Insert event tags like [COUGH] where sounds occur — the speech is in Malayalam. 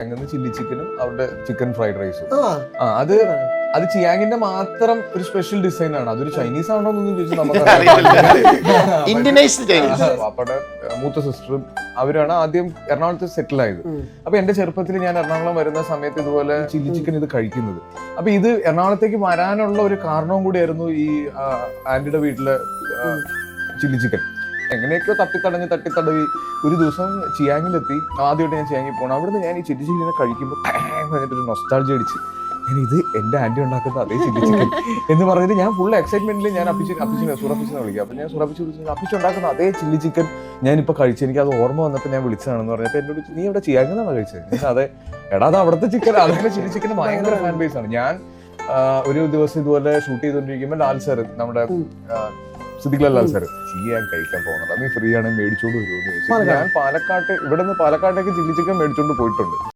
അങ്ങനെ ചില്ലി ചിക്കനും അവരുടെ ചിക്കൻ ഫ്രൈഡ് റൈസും ആ. അത് അത് ചിയാങ്ങിന്റെ മാത്രം ഒരു സ്പെഷ്യൽ ഡിസൈൻ ആണ്. അതൊരു ചൈനീസ് ആണോ എന്നൊന്നും ചോദിച്ചു നമുക്ക് [LAUGHS] പാപ്പയുടെ മൂത്ത സിസ്റ്ററും അവരാണ് ആദ്യം എറണാകുളത്ത് സെറ്റിൽ ആയത്. അപ്പൊ എന്റെ ചെറുപ്പത്തിൽ ഞാൻ എറണാകുളം വരുന്ന സമയത്ത് ഇതുപോലെ ചില്ലി ചിക്കൻ ഇത് കഴിക്കുന്നത്. അപ്പൊ ഇത് എറണാകുളത്തേക്ക് വരാനുള്ള ഒരു കാരണവും കൂടിയായിരുന്നു ഈ ആന്റിയുടെ വീട്ടിലെ ചില്ലി ചിക്കൻ എങ്ങനെയൊക്കെയോ തട്ടിത്തടഞ്ഞ് തട്ടിത്തടവി ഒരു ദിവസം ചിയാങ്ങിലെത്തി. ആദ്യമായിട്ട് ഞാൻ ചിയാങ്ങി പോകണം അവിടുന്ന് ഞാൻ ഈ ചില്ലി ചിക്കനെ കഴിക്കുമ്പോൾ പറഞ്ഞിട്ടൊരു നൊസ്റ്റാൾജി അടിച്ച്. ഞാൻ ഇത് എന്റെ ആന്റി ഉണ്ടാക്കുന്ന അതേ ചില്ലി ചിക്കൻ എന്ന് പറഞ്ഞിട്ട് ഞാൻ ഫുൾ എക്സൈറ്റ്മെന്റിൽ ഞാൻ അപ്പിച്ച് അപ്പിച്ചിനെ സുറപ്പിച്ചിനെ വിളിക്കുക അപ്പൊ ഞാൻ സുറപ്പിച്ച് വിളിച്ചു അപ്പിച്ച് ഉണ്ടാക്കുന്ന അതേ ചില്ലി ചിക്കൻ ഇപ്പൊ കഴിച്ചു. എനിക്ക് അത് ഓർമ്മ വന്നപ്പോൾ ഞാൻ വിളിച്ചതാണെന്ന് പറഞ്ഞപ്പോൾ എന്നോട് നീ ഇവിടെ ചിയാങ്ങനാണോ കഴിച്ചത്? ഞാൻ അതെ എടാ അത് അവിടുത്തെ ചിക്കൻ അതിന്റെ ചില്ലി ചിക്കൻ ഭയങ്കര ഫാൻ ബേസ് ആണ്. ഞാൻ ഒരു ദിവസം ഇതുപോലെ ഷൂട്ട് ചെയ്തുകൊണ്ടിരിക്കുമ്പോൾ ലാൽ സാർ നമ്മുടെ ഉം. സിദ്ദിഖ് ലാൽ സാർ ചിയാൻ കഴിക്കാൻ പോകുന്നുണ്ട്. നീ ഫ്രീ ആണ് മേടിച്ചോണ്ട് വരുമെന്ന് ചോദിച്ചു. ഞാൻ പാലക്കാട്ട് ഇവിടെ നിന്ന് പാലക്കാട്ടേക്ക് ചില്ലി ചിക്കൻ മേടിച്ചോണ്ട് പോയിട്ടുണ്ട്.